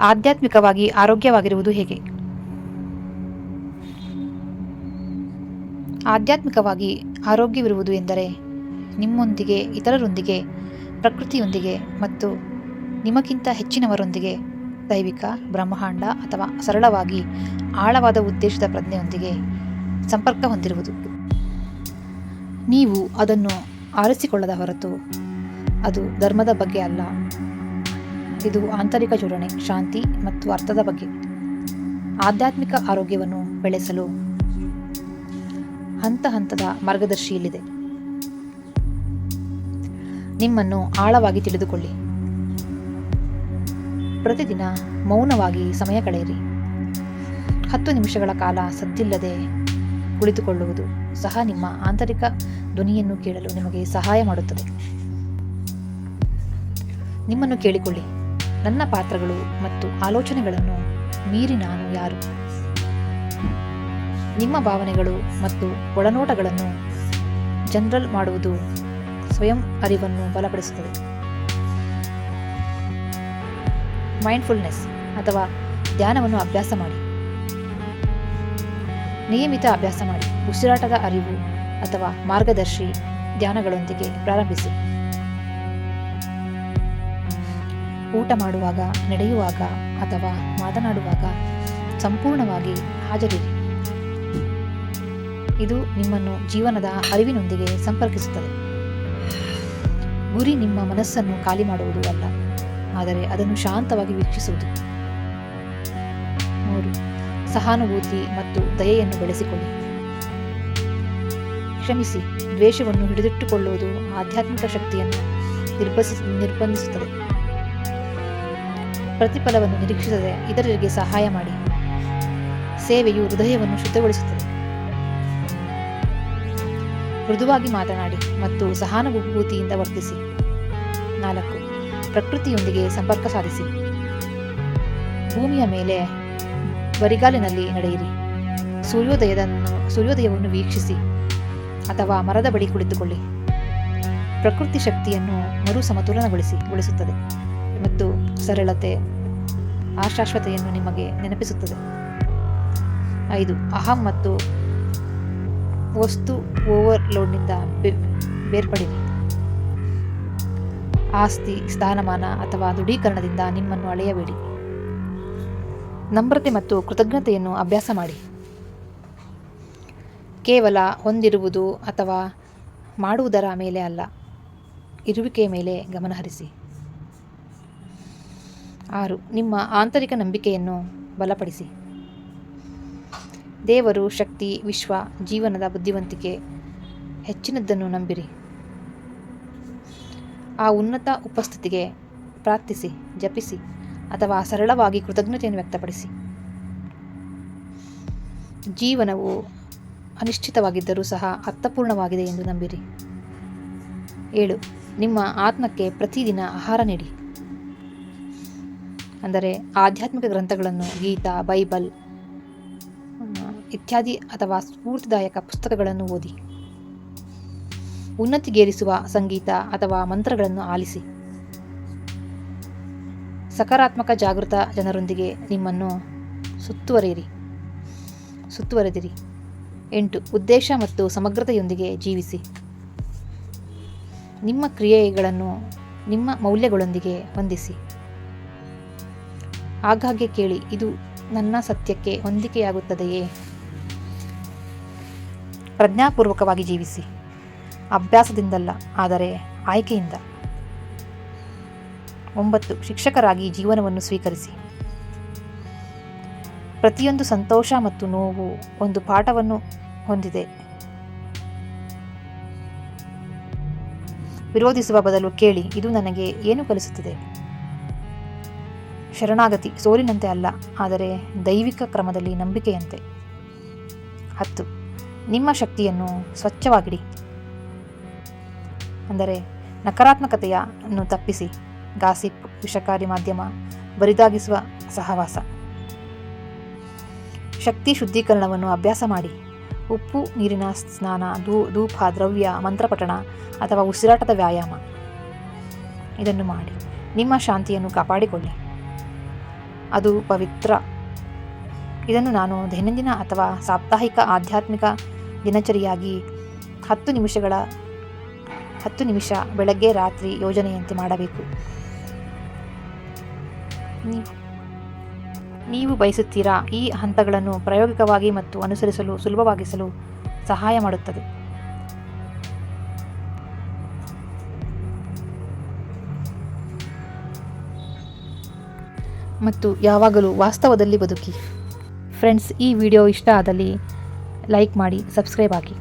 ಆಧ್ಯಾತ್ಮಿಕವಾಗಿ ಆರೋಗ್ಯವಾಗಿರುವುದು ಹೇಗೆ? ಆಧ್ಯಾತ್ಮಿಕವಾಗಿ ಆರೋಗ್ಯವಿರುವುದು ಎಂದರೆ ನಿಮ್ಮೊಂದಿಗೆ, ಇತರರೊಂದಿಗೆ, ಪ್ರಕೃತಿಯೊಂದಿಗೆ ಮತ್ತು ನಿಮಗಿಂತ ಹೆಚ್ಚಿನವರೊಂದಿಗೆ ದೈವಿಕ, ಬ್ರಹ್ಮಾಂಡ ಅಥವಾ ಸರಳವಾಗಿ ಆಳವಾದ ಉದ್ದೇಶದ ಪ್ರಜ್ಞೆಯೊಂದಿಗೆ ಸಂಪರ್ಕ ಹೊಂದಿರುವುದು. ನೀವು ಅದನ್ನು ಆರಿಸಿಕೊಳ್ಳದ ಹೊರತು ಅದು ಧರ್ಮದ ಬಗ್ಗೆ ಅಲ್ಲ. ಇದು ಆಂತರಿಕ ಜೋಡಣೆ, ಶಾಂತಿ ಮತ್ತು ಅರ್ಥದ ಬಗ್ಗೆ. ಆಧ್ಯಾತ್ಮಿಕ ಆರೋಗ್ಯವನ್ನು ಬೆಳೆಸಲು ಹಂತ ಹಂತದ ಮಾರ್ಗದರ್ಶಿಯಲ್ಲಿದೆ. ನಿಮ್ಮನ್ನು ಆಳವಾಗಿ ತಿಳಿದುಕೊಳ್ಳಿ. ಪ್ರತಿದಿನ ಮೌನವಾಗಿ ಸಮಯ ಕಳೆಯಿರಿ. ಹತ್ತು ನಿಮಿಷಗಳ ಕಾಲ ಸದ್ದಿಲ್ಲದೆ ಕುಳಿತುಕೊಳ್ಳುವುದು ಸಹ ನಿಮ್ಮ ಆಂತರಿಕ ಧ್ವನಿಯನ್ನು ಕೇಳಲು ನಿಮಗೆ ಸಹಾಯ ಮಾಡುತ್ತದೆ. ನಿಮ್ಮನ್ನು ಕೇಳಿಕೊಳ್ಳಿ. ನನ್ನ ಪಾತ್ರಗಳು ಮತ್ತು ಆಲೋಚನೆಗಳನ್ನು ಮೀರಿ ನಾನು ಯಾರು? ನಿಮ್ಮ ಭಾವನೆಗಳು ಮತ್ತು ಒಳನೋಟಗಳನ್ನು ಜನರಲ್ ಮಾಡುವುದು ಸ್ವಯಂ ಅರಿವನ್ನು ಬಲಪಡಿಸುತ್ತದೆ. ಮೈಂಡ್ಫುಲ್ನೆಸ್ ಅಥವಾ ಧ್ಯಾನವನ್ನು ಅಭ್ಯಾಸ ಮಾಡಿ. ನಿಯಮಿತ ಅಭ್ಯಾಸ ಮಾಡಿ. ಉಸಿರಾಟದ ಅರಿವು ಅಥವಾ ಮಾರ್ಗದರ್ಶಿ ಧ್ಯಾನಗಳೊಂದಿಗೆ ಪ್ರಾರಂಭಿಸಿ. ಊಟ ಮಾಡುವಾಗ, ನಡೆಯುವಾಗ ಅಥವಾ ಮಾತನಾಡುವಾಗ ಸಂಪೂರ್ಣವಾಗಿ ಹಾಜರಿರಿ. ಇದು ನಿಮ್ಮನ್ನು ಜೀವನದ ಅರಿವಿನೊಂದಿಗೆ ಸಂಪರ್ಕಿಸುತ್ತದೆ. ಗುರಿ ನಿಮ್ಮ ಮನಸ್ಸನ್ನು ಖಾಲಿ ಮಾಡುವುದು ಅಲ್ಲ, ಆದರೆ ಅದನ್ನು ಶಾಂತವಾಗಿ ವೀಕ್ಷಿಸುವುದು. ಮೂರು, ಸಹಾನುಭೂತಿ ಮತ್ತು ದಯೆಯನ್ನು ಬೆಳೆಸಿಕೊಳ್ಳಿ. ಕ್ಷಮಿಸಿ, ದ್ವೇಷವನ್ನು ಹಿಡಿದಿಟ್ಟುಕೊಳ್ಳುವುದು ಆಧ್ಯಾತ್ಮಿಕ ಶಕ್ತಿಯನ್ನು ನಿರ್ಬಸಿ, ನಿರ್ಬಂಧಿಸುತ್ತದೆ. ಪ್ರತಿಫಲವನ್ನು ನಿರೀಕ್ಷಿಸದೆ ಇತರರಿಗೆ ಸಹಾಯ ಮಾಡಿ. ಸೇವೆಯು ಹೃದಯವನ್ನು ಶುದ್ಧಗೊಳಿಸುತ್ತದೆ. ಮೃದುವಾಗಿ ಮಾತನಾಡಿ ಮತ್ತು ಸಹಾನುಭೂತಿಯಿಂದ ವರ್ತಿಸಿ. ನಾಲ್ಕು, ಪ್ರಕೃತಿಯೊಂದಿಗೆ ಸಂಪರ್ಕ ಸಾಧಿಸಿ. ಭೂಮಿಯ ಮೇಲೆ ಬರಿಗಾಲಿನಲ್ಲಿ ನಡೆಯಿರಿ. ಸೂರ್ಯೋದಯದನ್ನು, ಸೂರ್ಯೋದಯವನ್ನು ವೀಕ್ಷಿಸಿ ಅಥವಾ ಮರದ ಬಳಿ ಕುಳಿತುಕೊಳ್ಳಿ. ಪ್ರಕೃತಿ ಶಕ್ತಿಯನ್ನು ಮರು ಸಮತೋಲನಗೊಳಿಸಿ ಗೊಳಿಸುತ್ತದೆ ಮತ್ತು ಸರಳತೆ ಆಶಾಶ್ವತೆಯನ್ನು ನಿಮಗೆ ನೆನಪಿಸುತ್ತದೆ. ಐದು, ಅಹಂ ಮತ್ತು ವಸ್ತು ಓವರ್ಲೋಡ್ನಿಂದ ಬೆ- ಬೇರ್ಪಡಿರಿ. ಆಸ್ತಿ, ಸ್ಥಾನಮಾನ ಅಥವಾ ದೃಢೀಕರಣದಿಂದ ನಿಮ್ಮನ್ನು ಅಳೆಯಬೇಡಿ. ನಮ್ರತೆ ಮತ್ತು ಕೃತಜ್ಞತೆಯನ್ನು ಅಭ್ಯಾಸ ಮಾಡಿ. ಕೇವಲ ಹೊಂದಿರುವುದು ಅಥವಾ ಮಾಡುವುದರ ಮೇಲೆ ಅಲ್ಲ, ಇರುವಿಕೆಯ ಮೇಲೆ ಗಮನಹರಿಸಿ. ಆರು. ನಿಮ್ಮ ಆಂತರಿಕ ನಂಬಿಕೆಯನ್ನು ಬಲಪಡಿಸಿ. ದೇವರು, ಶಕ್ತಿ, ವಿಶ್ವ, ಜೀವನದ ಬುದ್ಧಿವಂತಿಕೆ, ಹೆಚ್ಚಿನದ್ದನ್ನು ನಂಬಿರಿ. ಆ ಉನ್ನತ ಉಪಸ್ಥಿತಿಗೆ ಪ್ರಾರ್ಥಿಸಿ, ಜಪಿಸಿ, ಅಥವಾ ಸರಳವಾಗಿ ಕೃತಜ್ಞತೆಯನ್ನು ವ್ಯಕ್ತಪಡಿಸಿ. ಜೀವನವು ಅನಿಶ್ಚಿತವಾಗಿದ್ದರೂ ಸಹ ಅರ್ಥಪೂರ್ಣವಾಗಿದೆ ಎಂದು ನಂಬಿರಿ. ಏಳು. ನಿಮ್ಮ ಆತ್ಮಕ್ಕೆ ಪ್ರತಿದಿನ ಆಹಾರ ನೀಡಿ. ಅಂದರೆ ಆಧ್ಯಾತ್ಮಿಕ ಗ್ರಂಥಗಳನ್ನು, ಗೀತಾ, ಬೈಬಲ್ ಇತ್ಯಾದಿ ಅಥವಾ ಸ್ಫೂರ್ತಿದಾಯಕ ಪುಸ್ತಕಗಳನ್ನು ಓದಿ. ಉನ್ನತಿಗೇರಿಸುವ ಸಂಗೀತ ಅಥವಾ ಮಂತ್ರಗಳನ್ನು ಆಲಿಸಿ. ಸಕಾರಾತ್ಮಕ ಜಾಗೃತ ಜನರೊಂದಿಗೆ ನಿಮ್ಮನ್ನು ಸುತ್ತುವರಿಯಿರಿ. ಸುತ್ತುವರೆದಿರಿ. ಎಂಟು, ಉದ್ದೇಶ ಮತ್ತು ಸಮಗ್ರತೆಯೊಂದಿಗೆ ಜೀವಿಸಿ. ನಿಮ್ಮ ಕ್ರಿಯೆಗಳನ್ನು, ನಿಮ್ಮ ಮೌಲ್ಯಗಳೊಂದಿಗೆ ಹೊಂದಿಸಿ. ಆಗಾಗ್ಗೆ ಕೇಳಿ, ಇದು ನನ್ನ ಸತ್ಯಕ್ಕೆ ಹೊಂದಿಕೆಯಾಗುತ್ತದೆಯೇ? ಪ್ರಜ್ಞಾಪೂರ್ವಕವಾಗಿ ಜೀವಿಸಿ. ಅಭ್ಯಾಸದಿಂದಲ್ಲ, ಆದರೆ ಆಯ್ಕೆಯಿಂದ. ಒಂಬತ್ತು, ಶಿಕ್ಷಕರಾಗಿ ಜೀವನವನ್ನು ಸ್ವೀಕರಿಸಿ. ಪ್ರತಿಯೊಂದು ಸಂತೋಷ ಮತ್ತು ನೋವು ಒಂದು ಪಾಠವನ್ನು ಹೊಂದಿದೆ. ವಿರೋಧಿಸುವ ಬದಲು ಕೇಳಿ, ಇದು ನನಗೆ ಏನು ಕಲಿಸುತ್ತಿದೆ? ಶರಣಾಗತಿ ಸೋಲಿನಂತೆ ಅಲ್ಲ, ಆದರೆ ದೈವಿಕ ಕ್ರಮದಲ್ಲಿ ನಂಬಿಕೆಯಂತೆ. ಹತ್ತು, ನಿಮ್ಮ ಶಕ್ತಿಯನ್ನು ಸ್ವಚ್ಛವಾಗಿಡಿ. ಅಂದರೆ ನಕಾರಾತ್ಮಕತೆಯನ್ನು ತಪ್ಪಿಸಿ. ಗಾಸಿಪ್, ವಿಷಕಾರಿ ಮಾಧ್ಯಮ, ಬರಿದಾಗಿಸುವ ಸಹವಾಸ. ಶಕ್ತಿ ಶುದ್ಧೀಕರಣವನ್ನು ಅಭ್ಯಾಸ ಮಾಡಿ. ಉಪ್ಪು, ನೀರಿನ ಸ್ನಾನ, ಧೂ, ಧೂಪ, ದ್ರವ್ಯ, ಮಂತ್ರಪಠಣ ಅಥವಾ ಉಸಿರಾಟದ ವ್ಯಾಯಾಮ. ಇದನ್ನು ಮಾಡಿ. ನಿಮ್ಮ ಶಾಂತಿಯನ್ನು ಕಾಪಾಡಿಕೊಳ್ಳಿ. ಅದು ಪವಿತ್ರ. ಇದನ್ನು ನಾನು ದೈನಂದಿನ ಅಥವಾ ಸಾಪ್ತಾಹಿಕ ಆಧ್ಯಾತ್ಮಿಕ ದಿನಚರಿಯಾಗಿ ಹತ್ತು ನಿಮಿಷಗಳ, ಹತ್ತು ನಿಮಿಷ ಬೆಳಗ್ಗೆ ರಾತ್ರಿ ಯೋಜನೆಯಂತೆ ಮಾಡಬೇಕು. ನೀವು ಬಯಸುತ್ತೀರಾ ಈ ಹಂತಗಳನ್ನು ಪ್ರಾಯೋಗಿಕವಾಗಿ ಮತ್ತು ಅನುಸರಿಸಲು ಸುಲಭವಾಗಿಸಲು ಸಹಾಯ ಮಾಡುತ್ತದೆ. ಮತ್ತು ಯಾವಾಗಲೂ ವಾಸ್ತವದಲ್ಲಿ ಬದುಕಿ. ಫ್ರೆಂಡ್ಸ್ ಈ ವಿಡಿಯೋ ಇಷ್ಟ ಆದಲ್ಲಿ ಲೈಕ್ ಮಾಡಿ ಸಬ್ಸ್ಕ್ರೈಬ್ ಆಗಿ